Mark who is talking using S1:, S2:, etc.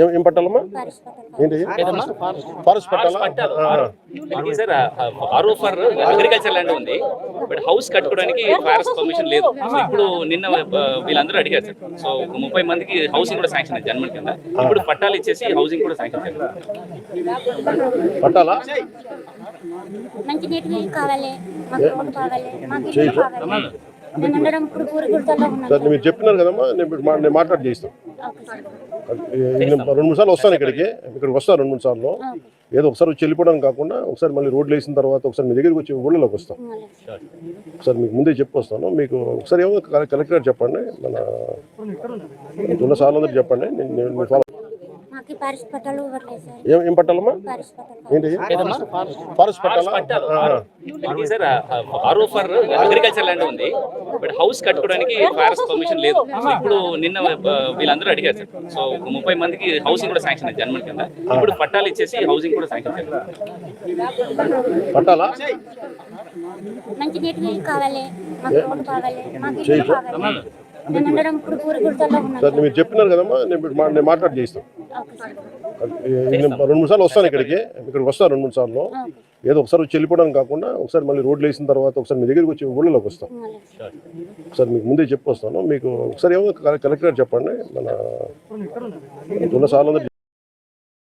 S1: ఏం ఏం పట్టాలమ్మా? ఏంటి? ఫారెస్ట్ పట్టాలా
S2: సార్ ఫర్ అగ్రికల్చర్ ల్యాండ్ ఉంది. బట్ హౌస్ కట్టుకోవడానికి ఫారెస్ట్ పర్మిషన్ లేదు. సో ఇప్పుడు నిన్న వీళ్ళందరూ అడిగారు సార్. సో ఒక ముప్పై మందికి హౌసింగ్ కూడా శాంక్షన్ అయింది జన్మల కింద. ఇప్పుడు పట్టాలు ఇచ్చేసి హౌసింగ్ కూడా శాంక్షన్ చేయాలి.
S1: పట్టాలా?
S3: మంచి నీటి నీళ్ళు కావాలి. మాకు రోడ్డు కావాలి. మాకు ఇల్లు కావాలి.
S1: సార్ మీరు చెప్పినారు కదమ్మా నేను మాట్లాడి
S3: సార్
S1: నేను రెండు మూడు సార్లు వస్తాను ఇక్కడికి ఇక్కడికి వస్తాను రెండు మూడు సార్లు. ఏదో ఒకసారి వచ్చి వెళ్ళిపోవడం కాకుండా ఒకసారి మళ్ళీ రోడ్లు వేసిన తర్వాత ఒకసారి మీ దగ్గరికి వచ్చి ఊళ్ళలోకి వస్తాం. ఒకసారి మీకు ముందే చెప్పి వస్తాను మీకు ఒకసారి ఏమో కల- కలెక్టర్ గారు చెప్పండి. మన ఉన్న. సార్లు అందరూ చెప్పండి. నేను ఫాలో ఏం ఏం పట్టాలమ్మా? ఏంటి? Forest పట్టాలా?
S2: Sir RO for agriculture land ఉంది. బట్ హౌస్ కట్టుకోవడానికి ఫారెస్ట్ పర్మిషన్ లేదు. సో ఇప్పుడు నిన్న వీళ్ళందరూ అడిగారు సార్. సో ఒక ముప్పై మందికి హౌసింగ్ కూడా శాంక్షన్ అయింది జన్మల కింద. ఇప్పుడు పట్టాలు ఇచ్చేసి హౌసింగ్ కూడా శాంక్షన్ చేయాలి.
S1: పట్టాలా?
S3: మంచి నీటి నీళ్ళు కావాలి మాకు రోడ్డు కావాలి మాకు ఇల్లు కావాలి. నేను ఉండడం ఇప్పుడు ఊరి గుర్తల్లో ఉన్నాను
S1: సార్ మీరు చెప్పినారు కదమ్మా నేను మాట్లాడి నేను రెండు మూడు సార్లు వస్తాను ఇక్కడికి. ఇక్కడికి వస్తాను రెండు మూడు సార్లు. ఏదో ఒకసారి వచ్చి వెళ్ళిపోవడం కాకుండా ఒకసారి మళ్ళీ రోడ్లు వేసిన తర్వాత ఒకసారి మీ దగ్గరికి వచ్చి ఊళ్ళలోకి వస్తాం. ఒకసారి మీకు ముందే చెప్పి వస్తాను మీకు ఒకసారి ఏమో కలెక్టర్ గారు చెప్పండి. మన ఉన్న సార్లు